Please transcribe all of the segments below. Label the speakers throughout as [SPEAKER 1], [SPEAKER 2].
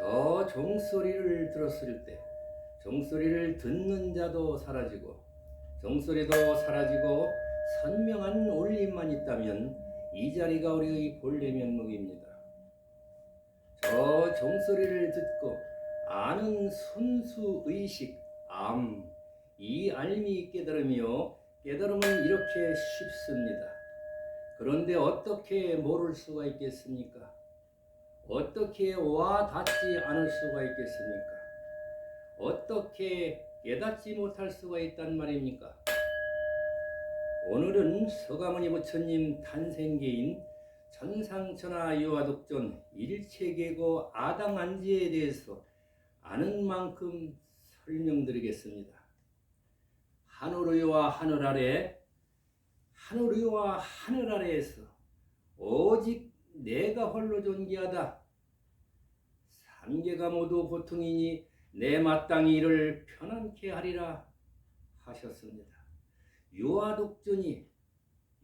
[SPEAKER 1] 저 종소리를 들었을 때 종소리를 듣는 자도 사라지고 종소리도 사라지고 선명한 울림만 있다면 이 자리가 우리의 본래 면목입니다. 저 종소리를 듣고 아는 순수 의식 암, 이 알미 깨달음이요 깨달음은 이렇게 쉽습니다. 그런데 어떻게 모를 수가 있겠습니까? 어떻게 와 닿지 않을 수가 있겠습니까? 어떻게 깨닫지 못할 수가 있단 말입니까? 오늘은 서가모니 부처님 탄생계인 천상천하 유화독존 일체계고 아당안지에 대해서 아는 만큼 설명드리겠습니다. 하늘 위와 하늘 아래 하늘 위와 하늘 아래에서 오직 내가 홀로 존귀하다. 삼계가 모두 고통이니 내 마땅히 이를 편안케 하리라 하셨습니다. 유아독존이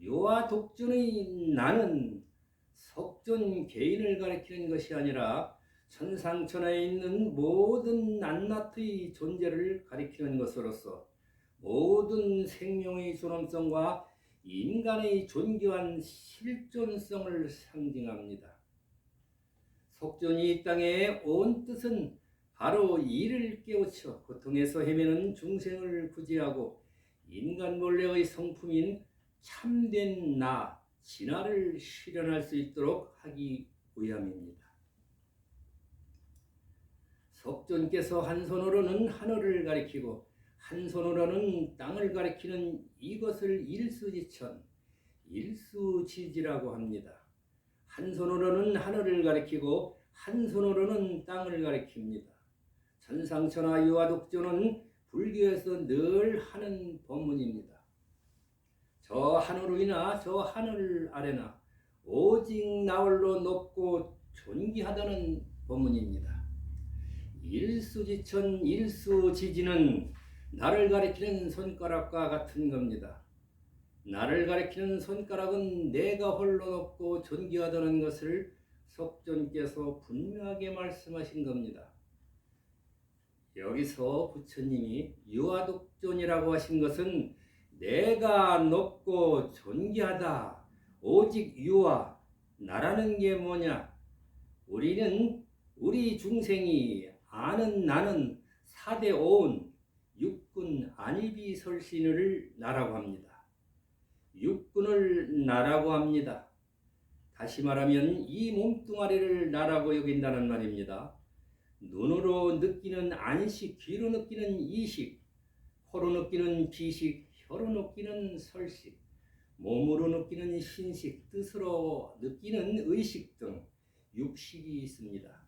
[SPEAKER 1] 유아독존의 나는 석존 개인을 가리키는 것이 아니라 천상천하에 있는 모든 낱낱의 존재를 가리키는 것으로서 모든 생명의 존엄성과 인간의 존귀한 실존성을 상징합니다. 속존이 이 땅에 온 뜻은 바로 이를 깨우쳐 고통에서 헤매는 중생을 구제하고 인간 본래의 성품인 참된 나, 진화를 실현할 수 있도록 하기 위함입니다. 석존께서 한 손으로는 하늘을 가리키고 한 손으로는 땅을 가리키는 이것을 일수지천, 일수지지라고 합니다. 한 손으로는 하늘을 가리키고 한 손으로는 땅을 가리킵니다. 천상천하 유화독존은 불교에서 늘 하는 법문입니다. 저 하늘 위나 저 하늘 아래나 오직 나홀로 높고 존귀하다는 법문입니다. 일수지천 일수지지는 나를 가리키는 손가락과 같은 겁니다. 나를 가리키는 손가락은 내가 홀로 높고 존귀하다는 것을 석존께서 분명하게 말씀하신 겁니다. 여기서 부처님이 유아독존이라고 하신 것은 내가 높고 존귀하다. 오직 유아, 나라는 게 뭐냐? 우리는 우리 중생이 아는 나는 사대 오은 육군 안입이 설신을 나라고 합니다. 육군을 나라고 합니다. 다시 말하면 이 몸뚱아리를 나라고 여긴다는 말입니다. 눈으로 느끼는 안식, 귀로 느끼는 이식, 코로 느끼는 비식, 혀로 느끼는 설식, 몸으로 느끼는 신식, 뜻으로 느끼는 의식 등 육식이 있습니다.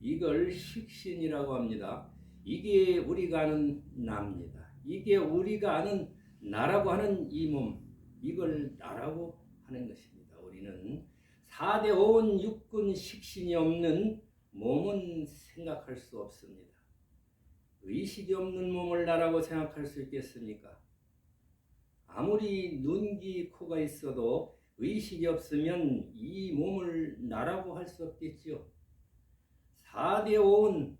[SPEAKER 1] 이걸 식신이라고 합니다. 이게 우리가 아는 나입니다. 이게 우리가 아는 나라고 하는 이 몸, 이걸 나라고 하는 것입니다. 우리는 4대 5원 육군 식신이 없는 몸은 생각할 수 없습니다. 의식이 없는 몸을 나라고 생각할 수 있겠습니까? 아무리 눈기 코가 있어도 의식이 없으면 이 몸을 나라고 할 수 없겠지요. 4대 5원,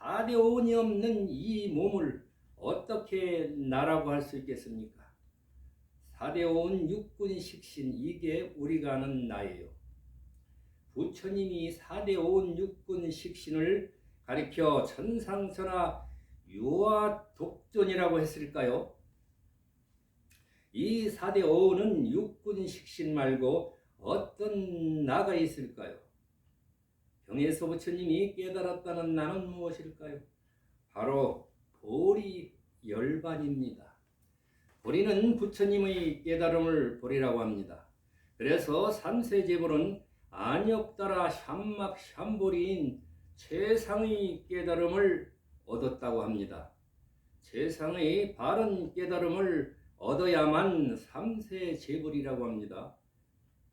[SPEAKER 1] 4대 5원이 없는 이 몸을 어떻게 나라고 할 수 있겠습니까? 4대 5원 육군 식신, 이게 우리가 아는 나예요. 부처님이 4대 5원 육군 식신을 가리켜 천상천하 유아 독존이라고 했을까요? 이 4대 5원은 육군 식신 말고 어떤 나가 있을까요? 경에서 부처님이 깨달았다는 나는 무엇일까요? 바로 보리 열반입니다. 보리는 부처님의 깨달음을 보리라고 합니다. 그래서 삼세제불은 안역따라 샴막 샴보리인 최상의 깨달음을 얻었다고 합니다. 최상의 바른 깨달음을 얻어야만 삼세제불이라고 합니다.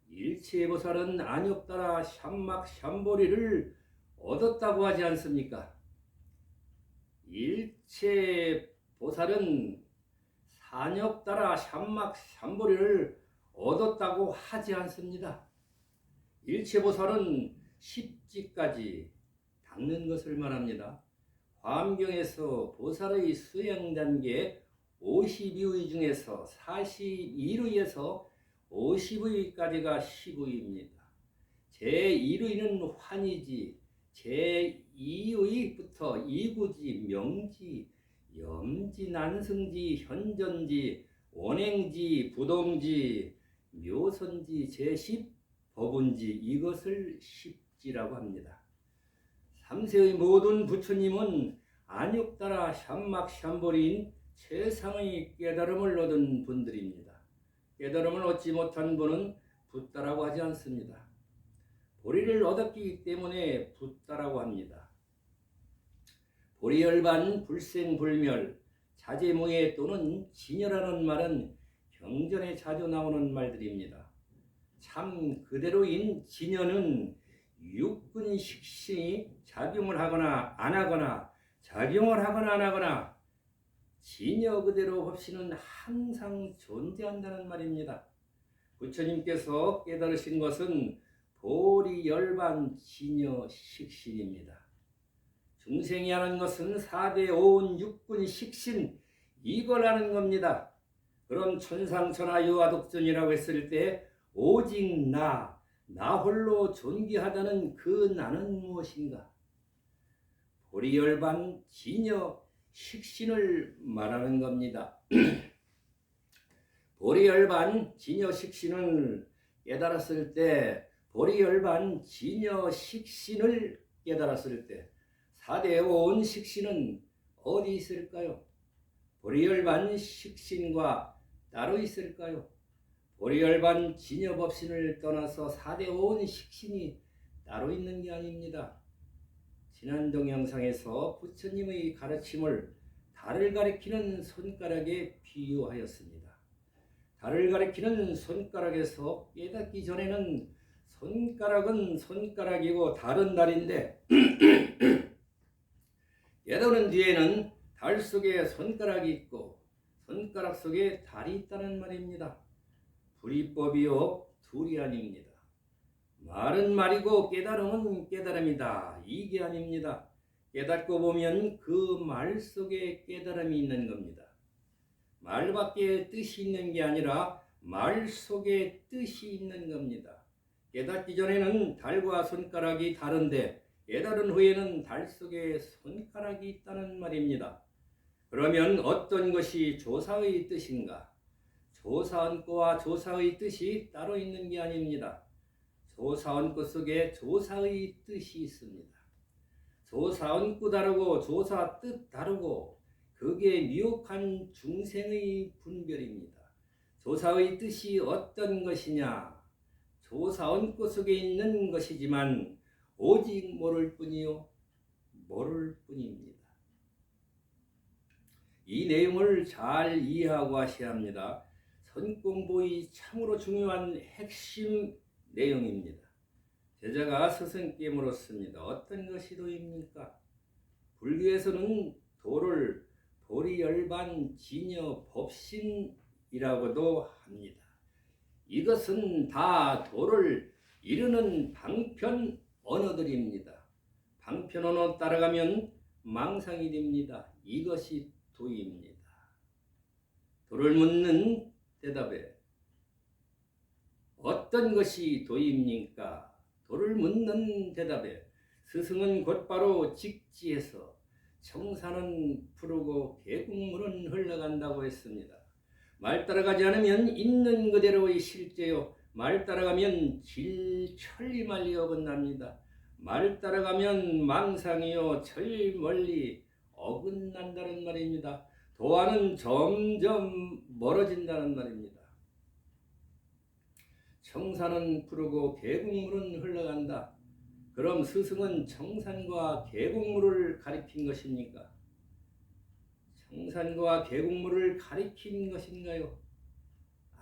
[SPEAKER 1] 일체보살은 안역따라 샴막 샴보리를 얻었다고 하지 않습니까? 일체 보살은 산역 따라 샴막 샴보리를 얻었다고 하지 않습니다. 일체 보살은 십지까지 닦는 것을 말합니다. 화엄경에서 보살의 수행 단계 52의 중에서 42의에서 50의까지가 10의입니다. 제1의는 환이지, 제 2의부터 이구지, 명지, 염지, 난승지, 현전지, 원행지, 부동지, 묘선지, 제10 법운지 이것을 십지라고 합니다. 삼세의 모든 부처님은 안욕 따라 샴막 샴보리인 최상의 깨달음을 얻은 분들입니다. 깨달음을 얻지 못한 분은 붓다라고 하지 않습니다. 보리를 얻었기 때문에 붓다라고 합니다. 보리열반 불생불멸 자제무예 또는 진여라는 말은 경전에 자주 나오는 말들입니다. 참 그대로인 진여는 육군 식신이 작용을 하거나 안 하거나 작용을 하거나 안 하거나 진여 그대로 없이는 항상 존재한다는 말입니다. 부처님께서 깨달으신 것은 보리 열반 진여 식신입니다. 중생이 하는 것은 4대 오은 육군 식신 이걸 하는 겁니다. 그럼 천상천하 유아독존이라고 했을 때 오직 나, 나 홀로 존귀하다는 그 나는 무엇인가? 보리열반 진여 식신을 말하는 겁니다. 보리열반 진여 식신을 깨달았을 때 보리열반 진여 식신을 깨달았을 때 사대 온 식신은 어디 있을까요? 보리열반 식신과 따로 있을까요? 보리열반 진여법신을 떠나서 사대 온 식신이 따로 있는 게 아닙니다. 지난 동영상에서 부처님의 가르침을 달을 가리키는 손가락에 비유하였습니다. 달을 가리키는 손가락에서 깨닫기 전에는 손가락은 손가락이고 달은 달인데 깨달은 뒤에는 달 속에 손가락이 있고 손가락 속에 달이 있다는 말입니다. 불이법이요 아닙니다. 말은 말이고 깨달음은 깨달음이다. 이게 아닙니다. 깨닫고 보면 그 말 속에 깨달음이 있는 겁니다. 말밖에 뜻이 있는 게 아니라 말 속에 뜻이 있는 겁니다. 깨닫기 전에는 달과 손가락이 다른데 깨달은 후에는 달 속에 손가락이 있다는 말입니다. 그러면 어떤 것이 조사의 뜻인가? 조사원과와 조사의 뜻이 따로 있는 게 아닙니다. 조사원구 속에 조사의 뜻이 있습니다. 조사원구 다르고 조사 뜻 다르고 그게 미혹한 중생의 분별입니다. 조사의 뜻이 어떤 것이냐? 조사원구 속에 있는 것이지만 오직 모를 뿐이요 모를 뿐입니다. 이 내용을 잘 이해하고 하셔야 합니다. 선공부의 참으로 중요한 핵심 내용입니다. 제자가 스승께 물었습니다. 어떤 것이 도입니까? 불교에서는 도를 도리열반 진여 법신이라고도 합니다. 이것은 다 도를 이루는 방편 언어들입니다. 방편 언어 따라가면 망상이 됩니다. 이것이 도입니다. 도를 묻는 대답에 어떤 것이 도입니까? 도를 묻는 대답에 스승은 곧바로 직지해서 청산은 푸르고 계곡물은 흘러간다고 했습니다. 말 따라가지 않으면 있는 그대로의 실제요. 말 따라가면 질천리 말리 어긋납니다. 말 따라가면 망상이요 철 멀리 어긋난다는 말입니다. 도화는 점점 멀어진다는 말입니다. 청산은 푸르고 계곡물은 흘러간다. 그럼 스승은 청산과 계곡물을 가리킨 것입니까? 청산과 계곡물을 가리킨 것인가요?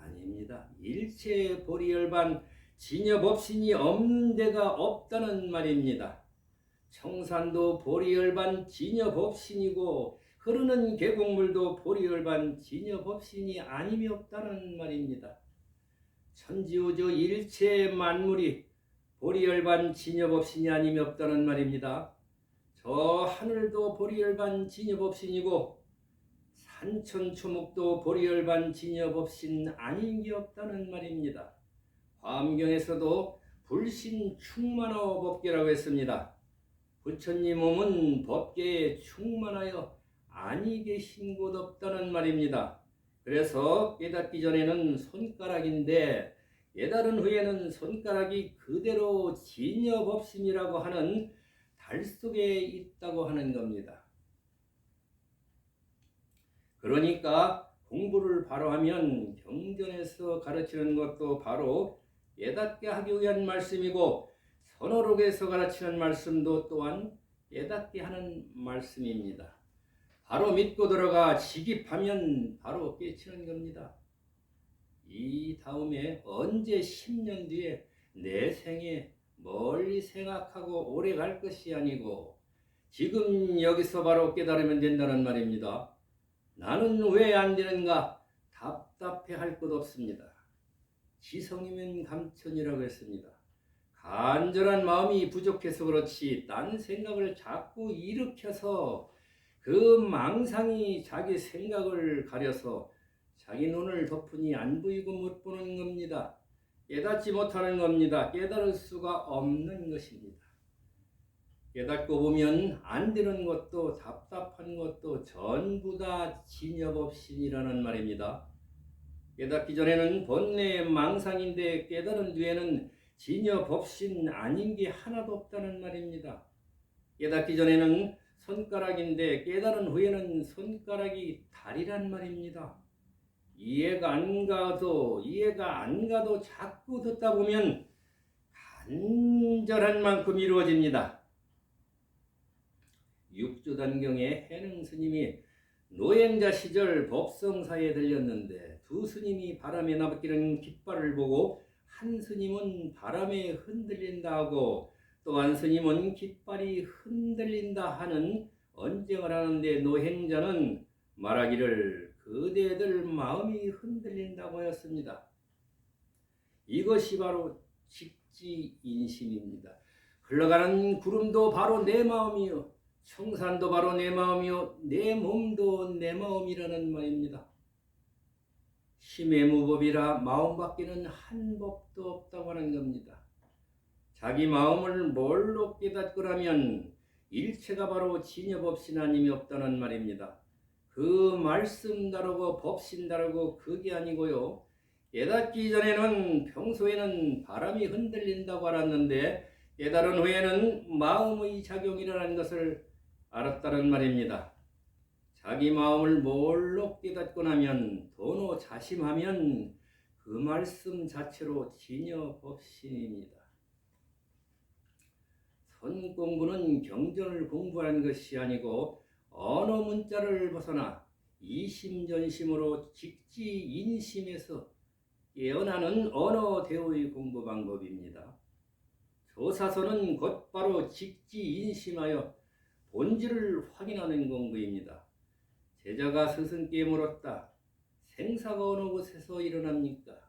[SPEAKER 1] 아닙니다. 일체 보리열반 진여법신이 없는 데가 없다는 말입니다. 청산도 보리열반 진여법신이고 흐르는 계곡물도 보리열반 진여법신이 아님이 없다는 말입니다. 천지우주 일체 만물이 보리열반 진여법신이 아님이 없다는 말입니다. 저 하늘도 보리열반 진여법신이고 산천초목도 보리열반 진여법신 아닌 게 없다는 말입니다. 화엄경에서도 불신 충만하오 법계라고 했습니다. 부처님 몸은 법계에 충만하여 아니 계신 곳 없다는 말입니다. 그래서 깨닫기 전에는 손가락인데 깨달은 후에는 손가락이 그대로 진여법신이라고 하는 달 속에 있다고 하는 겁니다. 그러니까 공부를 바로 하면 경전에서 가르치는 것도 바로 깨닫게 하기 위한 말씀이고 선어록에서 가르치는 말씀도 또한 깨닫게 하는 말씀입니다. 바로 믿고 들어가 지깁하면 바로 깨치는 겁니다. 이 다음에 언제 10년 뒤에 내 생에 멀리 생각하고 오래 갈 것이 아니고 지금 여기서 바로 깨달으면 된다는 말입니다. 나는 왜 안 되는가 답답해 할 것 없습니다. 지성이면 감천이라고 했습니다. 간절한 마음이 부족해서 그렇지 딴 생각을 자꾸 일으켜서 그 망상이 자기 생각을 가려서 자기 눈을 덮으니 안 보이고 못 보는 겁니다. 깨닫지 못하는 겁니다. 깨달을 수가 없는 것입니다. 깨닫고 보면 안 되는 것도 답답한 것도 전부 다 진여법신이라는 말입니다. 깨닫기 전에는 본래의 망상인데 깨달은 뒤에는 진여법신 아닌 게 하나도 없다는 말입니다. 깨닫기 전에는 손가락인데 깨달은 후에는 손가락이 달이란 말입니다. 이해가 안 가도 이해가 안 가도 자꾸 듣다 보면 간절한 만큼 이루어집니다. 육조단경에 해능 스님이 노행자 시절 법성사에 들렸는데 두 스님이 바람에 나부끼는 깃발을 보고 한 스님은 바람에 흔들린다 하고 또한 스님은 깃발이 흔들린다 하는 언쟁을 하는데 노행자는 말하기를 그대들 마음이 흔들린다고 하였습니다. 이것이 바로 직지인심입니다. 흘러가는 구름도 바로 내 마음이요. 청산도 바로 내 마음이요. 내 몸도 내 마음이라는 말입니다. 힘의 무법이라 마음 밖에는 한 법도 없다고 하는 겁니다. 자기 마음을 뭘로 깨닫고라면 일체가 바로 진여법신 아님이 없다는 말입니다. 그 말씀 다르고 법신 다르고 그게 아니고요. 깨닫기 전에는 평소에는 바람이 흔들린다고 알았는데 깨달은 후에는 마음의 작용이라는 것을 알았다는 말입니다. 자기 마음을 뭘로 깨닫고 나면 도노 자심하면 그 말씀 자체로 진여 법신입니다. 선 공부는 경전을 공부하는 것이 아니고 언어 문자를 벗어나 이심전심으로 직지 인심에서 깨어나는 언어 대우의 공부 방법입니다. 조사서는 곧바로 직지 인심하여 본질을 확인하는 공부입니다. 제자가 스승께 물었다. 생사가 어느 곳에서 일어납니까?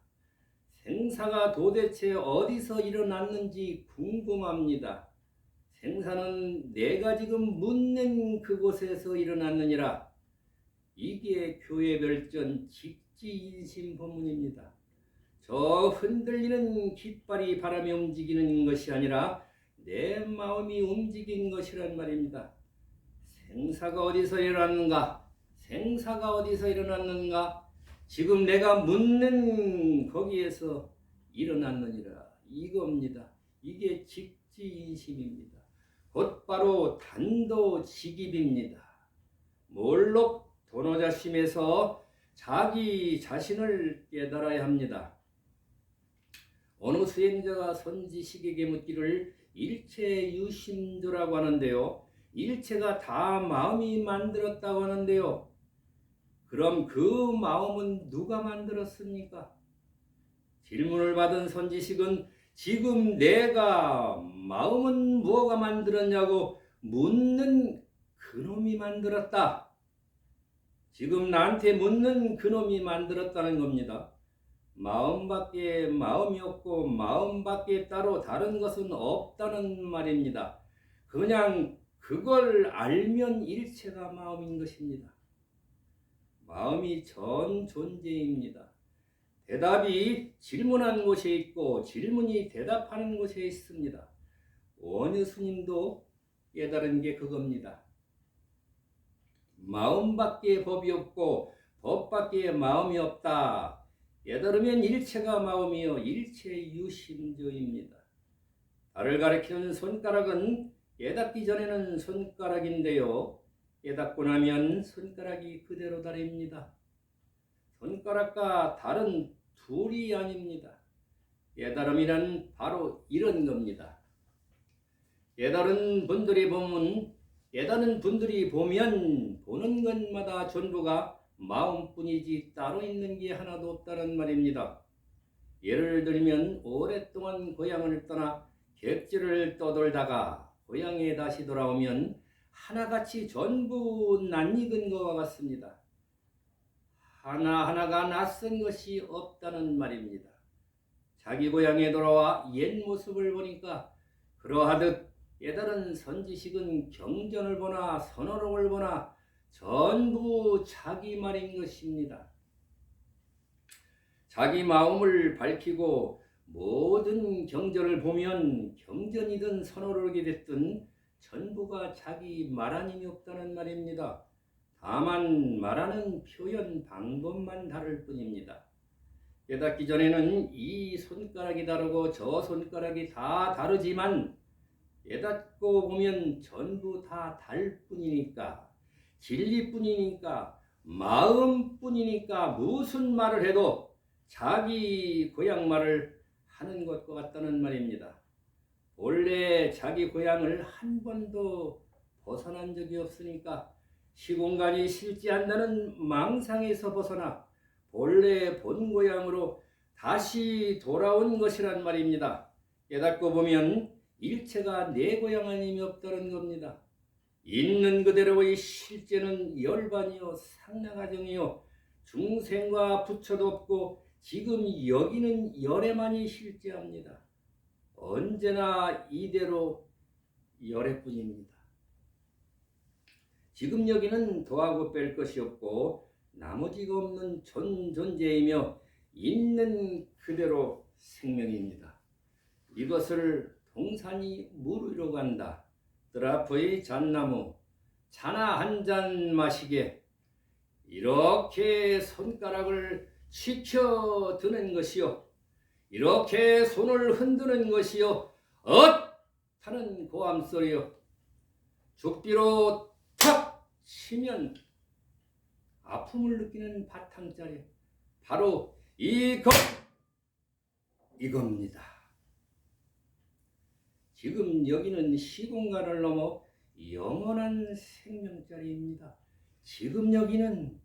[SPEAKER 1] 생사가 도대체 어디서 일어났는지 궁금합니다. 생사는 내가 지금 묻는 그곳에서 일어났느니라. 이게 교회 별전 직지인심 법문입니다. 저 흔들리는 깃발이 바람에 움직이는 것이 아니라 내 마음이 움직인 것이란 말입니다. 생사가 어디서 일어났는가? 생사가 어디서 일어났는가? 지금 내가 묻는 거기에서 일어났느니라. 이겁니다. 이게 직지인심입니다. 곧바로 단도직입입니다. 몰록 도노자심에서 자기 자신을 깨달아야 합니다. 어느 수행자가 선지식에게 묻기를 일체 유심도라고 하는데요. 일체가 다 마음이 만들었다고 하는데요. 그럼 그 마음은 누가 만들었습니까? 질문을 받은 선지식은 지금 내가 마음은 무엇가 만들었냐고 묻는 그놈이 만들었다. 지금 나한테 묻는 그놈이 만들었다는 겁니다. 마음밖에 마음이 없고 마음밖에 따로 다른 것은 없다는 말입니다. 그냥 그걸 알면 일체가 마음인 것입니다. 마음이 전 존재입니다. 대답이 질문한 곳에 있고 질문이 대답하는 곳에 있습니다. 원유 스님도 깨달은 게 그겁니다. 마음밖에 법이 없고 법밖에 마음이 없다. 깨달으면 일체가 마음이요 일체 유심조입니다. 달을 가리키는 손가락은 깨닫기 전에는 손가락인데요. 깨닫고 나면 손가락이 그대로 달입니다. 손가락과 달은 둘이 아닙니다. 깨달음이란 바로 이런 겁니다. 깨달은 분들이 보면 깨닫는 분들이 보면 보는 것마다 전부가 마음뿐이지 따로 있는 게 하나도 없다는 말입니다. 예를 들면 오랫동안 고향을 떠나 객지를 떠돌다가 고향에 다시 돌아오면 하나같이 전부 낯익은 것과 같습니다. 하나하나가 낯선 것이 없다는 말입니다. 자기 고향에 돌아와 옛 모습을 보니까 그러하듯 깨달은 선지식은 경전을 보나 선어록을 보나 전부 자기 말인 것입니다. 자기 마음을 밝히고 모든 경전을 보면 경전이든 선어록이 됐든 전부가 자기 말 아님이 없다는 말입니다. 다만 말하는 표현 방법만 다를 뿐입니다. 깨닫기 전에는 이 손가락이 다르고 저 손가락이 다 다르지만 깨닫고 보면 전부 다 달 뿐이니까 진리뿐이니까 마음뿐이니까 무슨 말을 해도 자기 고향 말을 하는 것과 같다는 말입니다. 원래 자기 고향을 한 번도 벗어난 적이 없으니까 시공간이 실지한다는 망상에서 벗어나 본래 본 고향으로 다시 돌아온 것이란 말입니다. 깨닫고 보면 일체가 내 고향 아님이 없다는 겁니다. 있는 그대로의 실제는 열반이요 상나가정이요 중생과 부처도 없고 지금 여기는 열애만이 실제합니다. 언제나 이대로 열애뿐입니다. 지금 여기는 더하고 뺄 것이 없고 나머지가 없는 전 존재이며 있는 그대로 생명입니다. 이것을 동산이 무르러 간다. 드라프의 잣나무 차나 한 잔 마시게 이렇게 손가락을 치켜 드는 것이요. 이렇게 손을 흔드는 것이요. 엇! 하는 고함 소리요. 죽비로 탁 치면 아픔을 느끼는 바탕자리 바로 이것 이겁니다. 지금 여기는 시공간을 넘어 영원한 생명자리입니다. 지금 여기는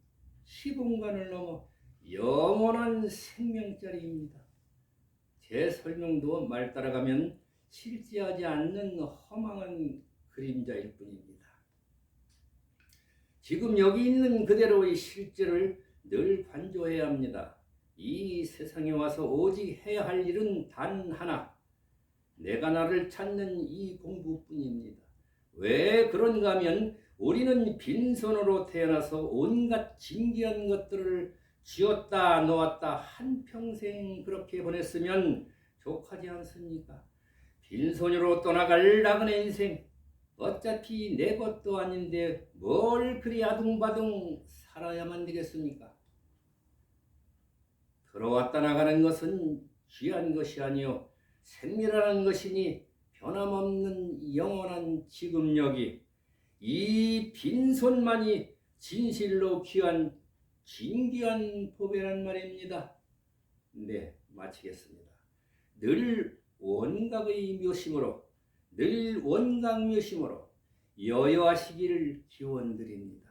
[SPEAKER 1] 시공간을 넘어 영원한 생명자리입니다. 제 설명도 말 따라가면 실제하지 않는 허망한 그림자일 뿐입니다. 지금 여기 있는 그대로의 실제를 늘 관조해야 합니다. 이 세상에 와서 오직 해야 할 일은 단 하나. 내가 나를 찾는 이 공부뿐입니다. 왜 그런가 하면 우리는 빈손으로 태어나서 온갖 진귀한 것들을 쥐었다 놓았다 한평생 그렇게 보냈으면 족하지 않습니까? 빈손으로 떠나갈 나그네 인생 어차피 내 것도 아닌데 뭘 그리 아둥바둥 살아야만 되겠습니까? 들어왔다 나가는 것은 귀한 것이 아니요 생미라는 것이니 변함없는 영원한 지금 여기 이 빈손만이 진실로 귀한 진귀한 법이란 말입니다. 네, 마치겠습니다. 늘 원각의 묘심으로 늘 원각 묘심으로 여여하시기를 기원드립니다.